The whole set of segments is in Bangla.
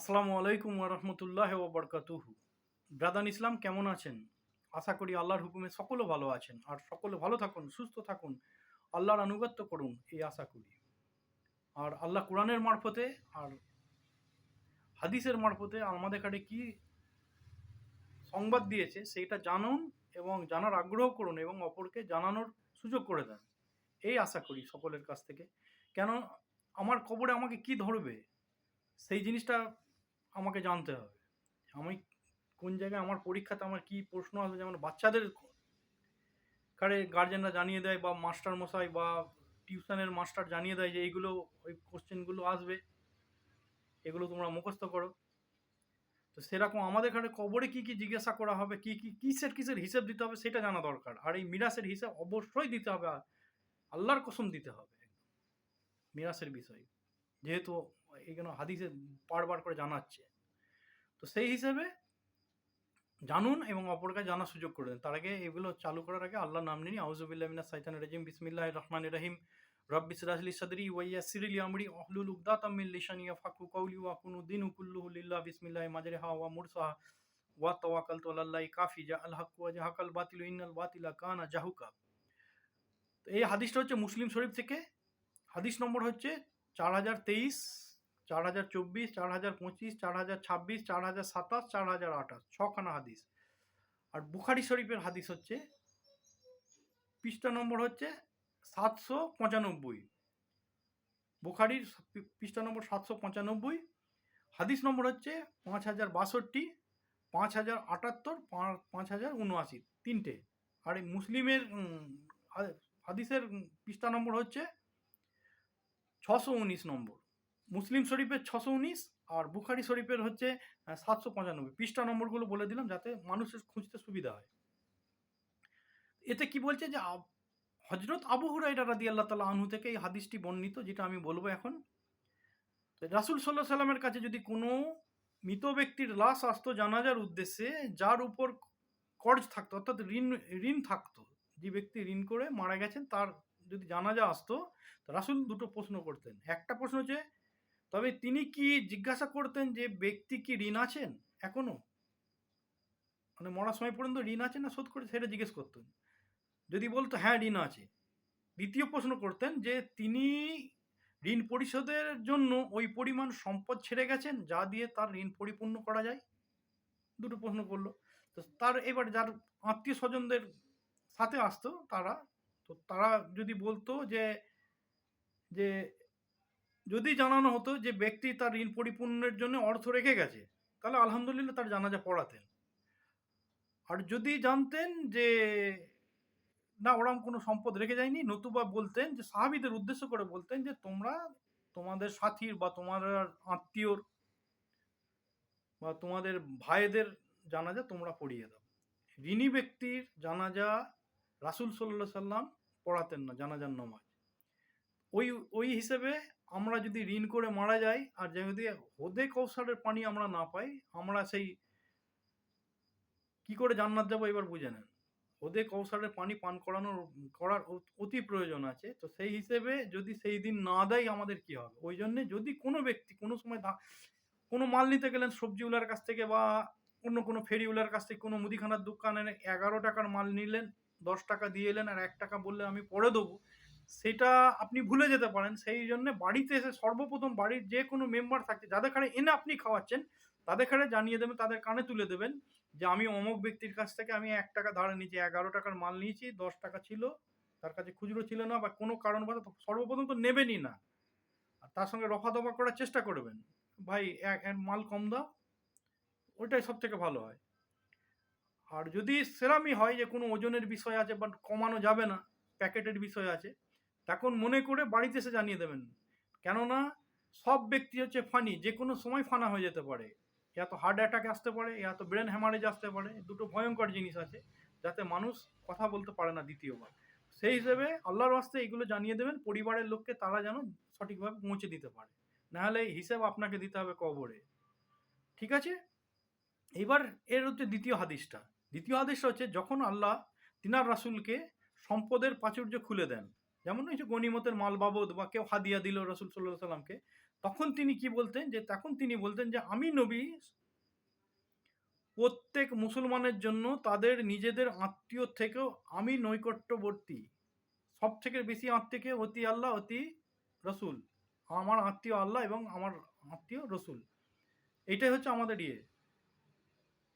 আসসালামু আলাইকুম রহমতুল্লাহ বরকাতুহু। ব্রাদান ইসলাম, কেমন আছেন? আশা করি আল্লাহর হুকুমে সকলে ভালো আছেন। আর সকলে ভালো থাকুন, সুস্থ থাকুন, আল্লাহর আনুগত্য করুন, এই আশা করি। আর আল্লাহ কোরআনের মারফতে আর হাদিসের মারফতে আমাদের কাছে কি সংবাদ দিয়েছে সেইটা জানুন এবং জানার আগ্রহ করুন এবং অপরকে জানানোর সুযোগ করে দেন। এই আশা করি সকলের কাছ থেকে। কেন, আমার কবরে আমাকে কি ধরবে? সেই জিনিসটা আমাকে জানতে হবে। আমি কোন জায়গায় আমার পরীক্ষাতে আমার কি প্রশ্ন আসবে? যেমন বাচ্চাদের কারে গার্জেনরা জানিয়ে দেয় বা মাস্টার মশাই বা টিউশনের মাস্টার জানিয়ে দেয় যে এইগুলো, ওই কোশ্চেনগুলো আসবে। এগুলো তোমরা মুখস্থ করো। তো সেরকম আমাদের এখানে কবরে কি কি জিজ্ঞাসা করা হবে, কি কি, কিসের কিসের হিসেব দিতে হবে সেটা জানা দরকার। আর এই মিরাসের হিসাব অবশ্যই দিতে হবে। আল্লাহর কসম দিতে হবে। মিরাসের বিষয়। যেহেতু এইগুলো হাদিসে বারবার করে জানাচ্ছে। তো সেই হিসেবে জানুন এবং অপরকে জানার সুযোগ করে দেন। তার আগে এগুলো চালু করার আগে আল্লাহ নাম নিনি। আউজুবিল্লামিনা সাইতান রাজিম। বিসমিল্লাহ রহমান রহিম। রব্বি সিরাজলি সদরি ওয়াইয়াসিরলি আমরি। আহলুল উকদাতাম মিন লিসানি ইয়াফাকু কাওলি। ওয়া কুনু দিনু কুল্লুহু লিল্লাহ। বিসমিল্লাহ মাজরিহা ওয়া মুরসাহা। ওয়া তাওয়াক্কালতু আলাল্লাহি কাফি। জা আল হক ওয়া জাহাকাল বাতিলু। ইন্নাল বাতিলা কানা জাহুকা। তো এই হাদিসটা হচ্ছে মুসলিম শরীফ থেকে। হাদিস নম্বর হচ্ছে চার হাজার তেইশ চার হাজার চব্বিশ, চার হাজার পঁচিশ, চার হাজার ছাব্বিশ, চার হাজার সাতাশ, চার হাজার আঠাশ। ছখানা হাদিস। আর বুখারি শরীফের হাদিস হচ্ছে, পৃষ্ঠা নম্বর হচ্ছে সাতশো পঁচানব্বই। বুখারির পৃষ্ঠা নম্বর সাতশো পঁচানব্বই। হাদিস নম্বর হচ্ছে পাঁচ হাজার বাষট্টি, পাঁচ হাজার আটাত্তর, পাঁচ হাজার উনআশি। তিনটে। আর এই মুসলিমের হাদিসের পৃষ্ঠা নম্বর হচ্ছে ছশো উনিশ নম্বর। মুসলিম শরীফের ছশো উনিশ আর বুখারি শরীফের হচ্ছে সাতশো পঁচানব্বই। পৃষ্ঠা নম্বরগুলো বলে দিলাম যাতে মানুষের খুঁজতে সুবিধা হয়। এতে কি বলছে যে হজরত আবু হুরাইরা রাদি আল্লাহ তালা আনহু থেকে এই হাদিসটি বর্ণিত, যেটা আমি বলব এখন। রাসুল সাল্লাহ সাল্লামের কাছে যদি কোনো মৃত ব্যক্তির লাশ আসতো জানাজার উদ্দেশ্যে, যার উপর কর্জ থাকতো, অর্থাৎ ঋণ ঋণ থাকতো, যে ব্যক্তি ঋণ করে মারা গেছেন, তার যদি জানাজা আসতো রাসুল দুটো প্রশ্ন করতেন। একটা প্রশ্ন হচ্ছে তবে তিনি কি জিজ্ঞাসা করতেন যে ব্যক্তি কি ঋণ আছেন এখনও? মানে মরার সময় পর্যন্ত ঋণ আছে না শোধ করে সেটা জিজ্ঞেস করতেন। যদি বলতো হ্যাঁ ঋণ আছে। দ্বিতীয় প্রশ্ন করতেন যে, তিনি ঋণ পরিশোধের জন্য ওই পরিমাণ সম্পদ ছেড়ে গেছেন যা দিয়ে তার ঋণ পরিপূর্ণ করা যায়? দুটো প্রশ্ন করল। তো তার এবার যার আত্মীয় স্বজনদের সাথে আসতো তারা, তো তারা যদি বলতো যে যে যদি জানানো হতো যে ব্যক্তি তার ঋণ পরিপূর্ণের জন্য অর্থ রেখে গেছে, তাহলে আলহামদুলিল্লাহ তার জানাজা পড়াতেন। আর যদি জানতেন যে, না ওরকম কোনো সম্পদ রেখে যায়নি, নতুবা বলতেন যে, সাহাবিদের উদ্দেশ্য করে বলতেন যে, তোমরা তোমাদের সাথীর বা তোমার আত্মীয়র বা তোমাদের ভাইদের জানাজা তোমরা পড়িয়ে দাও। ঋণী ব্যক্তির জানাজা রাসুল সাল্লাহ সাল্লাম পড়াতেন না, জানাজার নমাজ। ওই ওই হিসেবে আমরা যদি ঋণ করে মারা যাই আর যদি হোদে কৌশলের পানি আমরা না পাই, আমরা সেই কি করে জান্নাত যাব এবার বুঝে নেন। ওদের কৌশলের পানি পান করানোর, করার অতি প্রয়োজন আছে। তো সেই হিসেবে যদি সেই দিন না দেয় আমাদের কি হবে? ওই জন্যে যদি কোনো ব্যক্তি কোনো সময় কোনো মাল নিতে গেলেন সবজিওয়ালার কাছ থেকে বা অন্য কোনো ফেরিওয়ালার কাছ থেকে, কোনো মুদিখানার দোকানে এগারো টাকার মাল নিলেন, দশ টাকা দিয়ে এলেন আর এক টাকা বললে আমি পরে দেবো। সেটা আপনি ভুলে যেতে পারেন। সেই জন্য বাড়িতে এসে সর্বপ্রথম বাড়ির যে কোনো মেম্বার থাকছে, যাদের কাছে এনে আপনি খাওয়াচ্ছেন, তাদের কাছে জানিয়ে দেবেন, তাদের কানে তুলে দেবেন যে আমি অমুক ব্যক্তির কাছ থেকে আমি এক টাকা ধারে নিয়েছি, এগারো টাকার মাল নিয়েছি, দশ টাকা ছিল, তার কাছে খুচরো ছিল না বা কোনো কারণবশত সর্বপ্রথম তো নেবেনই না। আর তার সঙ্গে রফা দফা করার চেষ্টা করবেন। ভাই মাল কম দাও, ওইটাই সব থেকে ভালো হয়। আর যদি সেরামই হয় যে কোনো ওজনের বিষয় আছে বাট কমানো যাবে না, প্যাকেটের বিষয় আছে তখন মনে করে বাড়িতে এসে জানিয়ে দেবেন। কেননা সব ব্যক্তি হচ্ছে ফানি যে কোনো সময় ফানা হয়ে যেতে পারে। ইয়া তো হার্ট অ্যাটাক আসতে পারে ইয়া তো ব্রেন হ্যামারেজ আসতে পারে, দুটো ভয়ঙ্কর জিনিস আছে যাতে মানুষ কথা বলতে পারে না দ্বিতীয়বার। সেই হিসেবে আল্লাহর ওয়াস্তে এগুলো জানিয়ে দেবেন, পরিবারের লোককে তারা যেন সঠিকভাবে পৌঁছে দিতে পারে। নাহলে হিসাব আপনাকে দিতে হবে কবরে। ঠিক আছে? এবার এর হচ্ছে দ্বিতীয় হাদিসটা। দ্বিতীয় হাদিসটা হচ্ছে, যখন আল্লাহ তিনার রাসুলকে সম্পদের প্রাচুর্য খুলে দেন যেমন হচ্ছে গনিমতের মাল বাবদ বা কেউ হাদিয়া দিল রসুল সাল্লাহ সাল্লামকে, তখন তিনি কি বলতেন যে, তখন তিনি বলতেন যে, আমি নবী, প্রত্যেক মুসলমানের জন্য তাদের নিজেদের আত্মীয় থেকেও আমি নৈকট্যবর্তী। সব থেকে বেশি আত্মীয়কে অতি আল্লাহ, অতি রসুল। আমার আত্মীয় আল্লাহ এবং আমার আত্মীয় রসুল। এইটাই হচ্ছে আমাদের ইয়ে।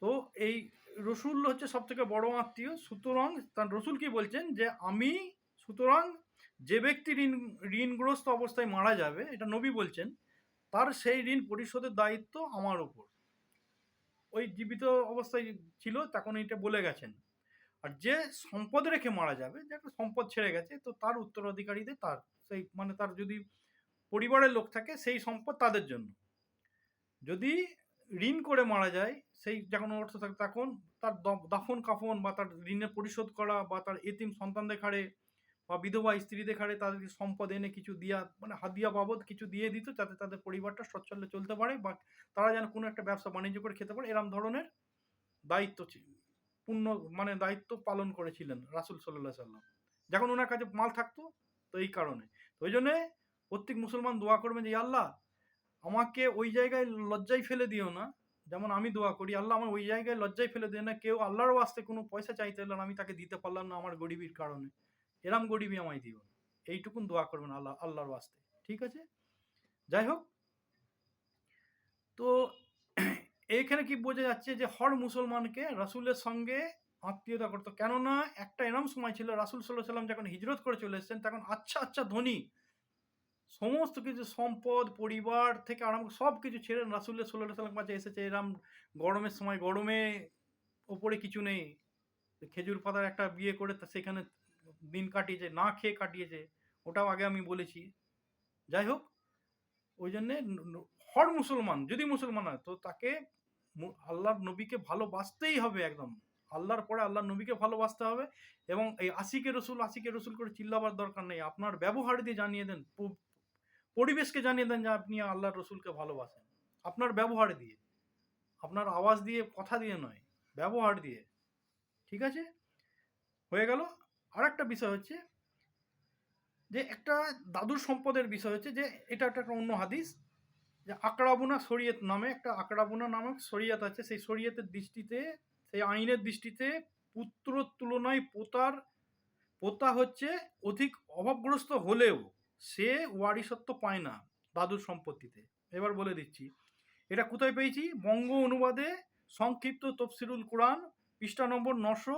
তো এই রসুল হচ্ছে সব থেকে বড় আত্মীয়। সুতরাং তার রসুল কি বলছেন যে, আমি, সুতরাং যে ব্যক্তি ঋণ, ঋণগ্রস্ত অবস্থায় মারা যাবে, এটা নবী বলছেন, তার সেই ঋণ পরিশোধের দায়িত্ব আমার উপর। ওই জীবিত অবস্থায় ছিল, তখন এটা বলে গেছেন। আর যে সম্পদ রেখে মারা যাবে, যে একটা সম্পদ ছেড়ে গেছে, তো তার উত্তরাধিকারীদের তার, সেই মানে তার যদি পরিবারের লোক থাকে, সেই সম্পদ তাদের জন্য। যদি ঋণ করে মারা যায়, সেই যখন অর্থ থাকে, তখন তার দাফন কাফন বা তার ঋণের পরিশোধ করা বা তার এতিম সন্তানদের ঘাড়ে বা বিধবা স্ত্রীদের ঘাড়ে তাদেরকে সম্পদ এনে কিছু দিয়া মানে হাদিয়া বাবদ কিছু দিয়ে দিত যাতে তাদের পরিবারটা সচ্ছলে চলতে পারে বা তারা যেন কোনো একটা ব্যবসা বাণিজ্য করে খেতে পারে এরম ধরনের দায়িত্ব পূর্ণ মানে দায়িত্ব পালন করেছিলেন রাসুল সাল্লাহ সাল্লাম। যখন ওনার কাছে মাল থাকতো তো এই কারণে। ওই জন্যে প্রত্যেক মুসলমান দোয়া করবেন যে আল্লাহ আমাকে ওই জায়গায় লজ্জায় ফেলে দিও না। যেমন আমি দোয়া করি আল্লাহ আমার ওই জায়গায় লজ্জায় ফেলে দিও না। কেউ আল্লাহর ওয়াস্তে কোনো পয়সা চাইতে না, আমি তাকে দিতে পারলাম না আমার গরিবির কারণে। এরম গরিবই আমায় দিও এইটুকুন দোয়া করবেন আল্লাহ, আল্লাহর ওয়াস্তে। ঠিক আছে? যাই হোক। তো এইখানে কি বোঝা যাচ্ছে যে হর মুসলমানকে রাসূলের সঙ্গে আত্মীয়তা করতো কেননা একটা এরম সময় ছিল, রাসূল সাল্লাহ সাল্লাম যখন হিজরত করে চলে এসেছেন, তখন আচ্ছা আচ্ছা ধনী, সমস্ত কিছু, সম্পদ, পরিবার থেকে আরম্ভ সব কিছু ছেড়ে রাসুল্লাহ সাল্লাহ সাল্লাম কাছে এসেছে। এরম গরমের সময়, গরমে ওপরে কিছু নেই। খেজুর পাতার একটা বিয়ে করে সেখানে দিন কাটিয়েছে, না খেয়ে কাটিয়েছে, ওটাও আগে আমি বলেছি। যাই হোক, ওই জন্যে হর মুসলমান, যদি মুসলমান হয়, তো তাকে আল্লাহর নবীকে ভালোবাসতেই হবে একদম। আল্লাহর পরে আল্লাহর নবীকে ভালোবাসতে হবে এবং এই আশিকে রসুল আশিকে রসুল করে চিল্লাবার দরকার নেই। আপনার ব্যবহার দিয়ে জানিয়ে দেন পরিবেশকে জানিয়ে দেন যে আপনি আল্লাহর রসুলকে ভালোবাসেন। আপনার ব্যবহার দিয়ে, আপনার আওয়াজ দিয়ে কথা দিয়ে নয়, ব্যবহার দিয়ে। ঠিক আছে? হয়ে গেল। আর একটা বিষয় হচ্ছে যে একটা দাদুর সম্পদের বিষয় হচ্ছে যে এটা একটা অন্য হাদিস, যে আকড়াবুনা শরীয়ত নামে, একটা আকড়াবুনা নামক শরীয়ত আছে, সেই শরীয়তের দৃষ্টিতে, সেই আইনের দৃষ্টিতে পুত্রর তুলনায় পোতার, পোতা হচ্ছে অধিক অভাবগ্রস্ত হলেও সে ওয়ারিসত্ব পায় না দাদুর সম্পত্তিতে। এবার বলে দিচ্ছি, এটা কোথায় পেয়েছি? বঙ্গ অনুবাদে সংক্ষিপ্ত তফসিরুল কোরআন, পৃষ্ঠা নম্বর নশো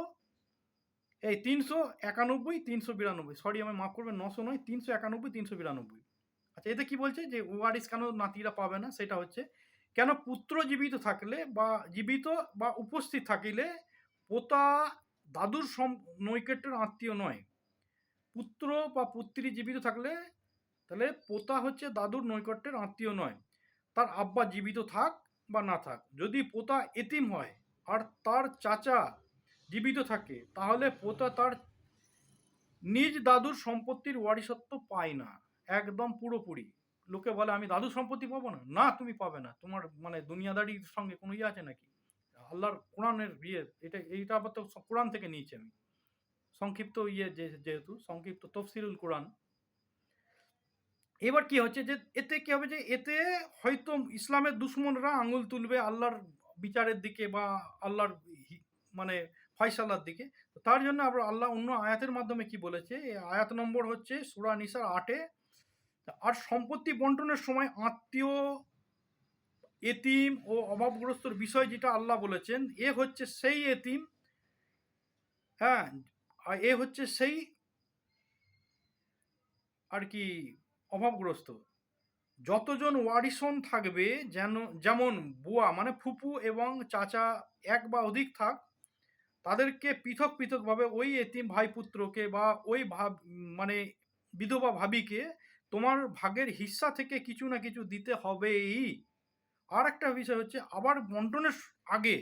এই তিনশো একানব্বই, তিনশো বিরানব্বই সরি আমি মাফ করবেন, নশো নয়, তিনশো একানব্বই, তিনশো বিরানব্বই। আচ্ছা এতে কি বলছে যে ওয়ারিস কেন নাতিরা পাবে না? সেটা হচ্ছে, কেন পুত্র জীবিত থাকলে বা জীবিত বা উপস্থিত থাকিলে পোতা দাদুর সম, নৈকট্যের আত্মীয় নয়। পুত্র বা পুত্রী জীবিত থাকলে, তাহলে পোতা হচ্ছে দাদুর নৈকট্যের আত্মীয় নয়। তার আব্বা জীবিত থাক বা না থাক। যদি পোতা এতিম হয়, আর তার চাচা জীবিত থাকে, তাহলে পোতা তার নিজ দাদুর সম্পত্তির ওয়ারিসত্ব পায় না, একদম পুরোপুরি। লোকে বলে, আমি দাদুর সম্পত্তি পাবো না? না, তুমি পাবে না। তোমার মানে দুনিয়াদারির সঙ্গে কোনো ইয়ে আছে নাকি? আল্লাহর কোরআনের ইয়ে এটা, এইটা আবার তো কোরআন থেকে নিয়েছি আমি। সংক্ষিপ্ত ইয়ে যে- যেহেতু, সংক্ষিপ্ত তফসিরুল কোরআন। এবার কি হচ্ছে যে, এতে কি হবে যে, এতে হয়তো ইসলামের দুশ্মনরা আঙুল তুলবে আল্লাহর বিচারের দিকে বা আল্লাহর মানে ফয়সালার দিকে। তার জন্য আবার আল্লাহ অন্য আয়াতের মাধ্যমে কি বলেছে? আয়াত নম্বর হচ্ছে সুরা নিসার আটে আর সম্পত্তি বন্টনের সময় আত্মীয়, এতিম ও অভাবগ্রস্তর বিষয় যেটা আল্লাহ বলেছেন, এ হচ্ছে সেই এতিম হ্যাঁ আর এ হচ্ছে সেই আর কি অভাবগ্রস্ত। যতজন ওয়ারিসন থাকবে যেন, যেমন বুয়া মানে ফুপু এবং চাচা এক বা অধিক থাক তাদেরকে পৃথক পৃথকভাবে ওই এতিম ভাই পুত্রকে বা ওই ভাব মানে বিধবা ভাবিকে তোমার ভাগের হিস্সা থেকে কিছু না কিছু দিতে হবেই। আর একটা বিষয় হচ্ছে, আবার বন্টনের আগে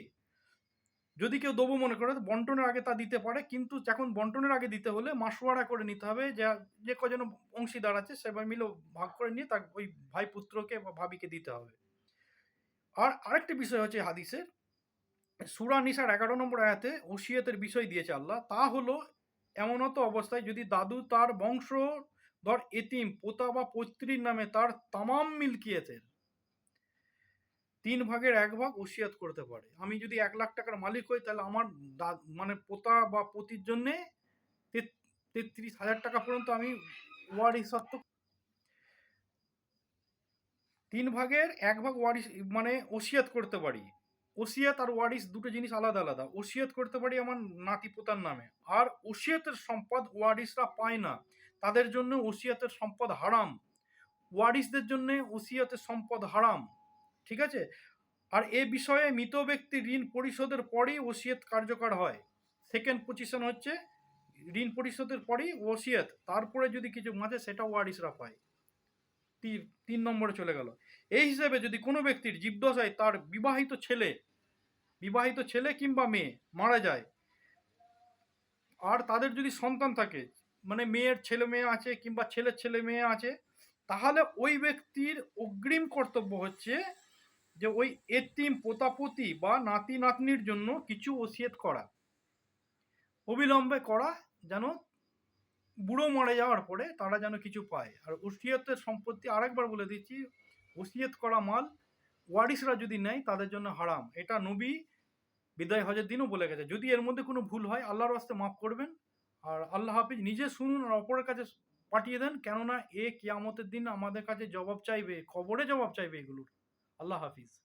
যদি কেউ দেবো মনে করে বন্টনের আগে তা দিতে পারে। কিন্তু যখন বন্টনের আগে দিতে হলে মাসোয়ারা করে নিতে হবে, যা, যে কজন অংশীদার আছে, সবাই মিলে ভাগ করে নিয়ে তার ওই ভাই পুত্রকে বা ভাবিকে দিতে হবে। আর আরেকটি বিষয় হচ্ছে হাদিসের সুরা নিসার এগারো নম্বর আয়াতে ওসিয়তের বিষয় দিয়েছে আল্লাহ, তা হলো এমনত অবস্থায় যদি দাদু তার বংশ ধর এতিম, পোতা বা পৈত্রীর নামে তার তামাম মিল্কিয়েতের তিন ভাগের এক ভাগ ওসিয়াত করতে পারে। আমি যদি এক লাখ টাকার মালিক হই, তাহলে আমার মানে পোতা বা পতির জন্যে তেত্রিশ হাজার টাকা পর্যন্ত আমি ওয়ারিশ সত্ত্ব তিন ভাগের এক ভাগ ওয়ারিশ মানে ওসিয়াত করতে পারি। ওসিয়াত আর ওয়ারিস দুটো জিনিস আলাদা আলাদা। ওসিয়াত করতে পারি আমার নাতি পোতার নামে। আর ওসিয়াতের সম্পদ ওয়ারিসরা পায় না। তাদের জন্য ওসিয়াতের সম্পদ হারাম। ওয়ারিসদের জন্য ওসিয়াতের সম্পদ হারাম। ঠিক আছে? আর এ বিষয়ে মৃত ব্যক্তি ঋণ পরিশোধের পরেই ওসিয়ত কার্যকর হয়। সেকেন্ড পজিশন হচ্ছে, ঋণ পরিশোধের পরেই ওসিয়ত। তারপরে যদি কিছু মাঝে সেটা ওয়ারিশরা পায়। তিন নম্বরে চলে গেল। এই হিসেবে যদি কোনো ব্যক্তির জীবদশায় তার বিবাহিত ছেলে বিবাহিত ছেলে কিংবা মেয়ে মারা যায়, আর তাদের যদি সন্তান থাকে মানে মেয়ের ছেলে মেয়ে আছে কিংবা ছেলের ছেলে মেয়ে আছে, তাহলে ওই ব্যক্তির অগ্রিম কর্তব্য হচ্ছে যে ওই এতিম পোতাপতি বা নাতি নাতনির জন্য কিছু ওসিয়ত করা, অবিলম্বে করা যেন বুড়ো মারা যাওয়ার পরে তারা যেন কিছু পায়। আর ওসিয়তের সম্পত্তি আরেকবার বলে দিচ্ছি, ওসিয়ত করা মাল ওয়ারিসরা যদি নেয় তাদের জন্য হারাম। এটা নবী বিদায় হজের দিনও বলে গেছে। যদি এর মধ্যে কোনো ভুল হয়, আল্লাহর রাস্তে মাফ করবেন। আর আল্লাহ হাফিজ নিজে শুনুন আর অপরের কাছে পাঠিয়ে দেন, কেননা এ কিয়ামতের দিন আমাদের কাছে জবাব চাইবে, খবরে জবাব চাইবে এগুলোর। আল্লাহ হাফিজ।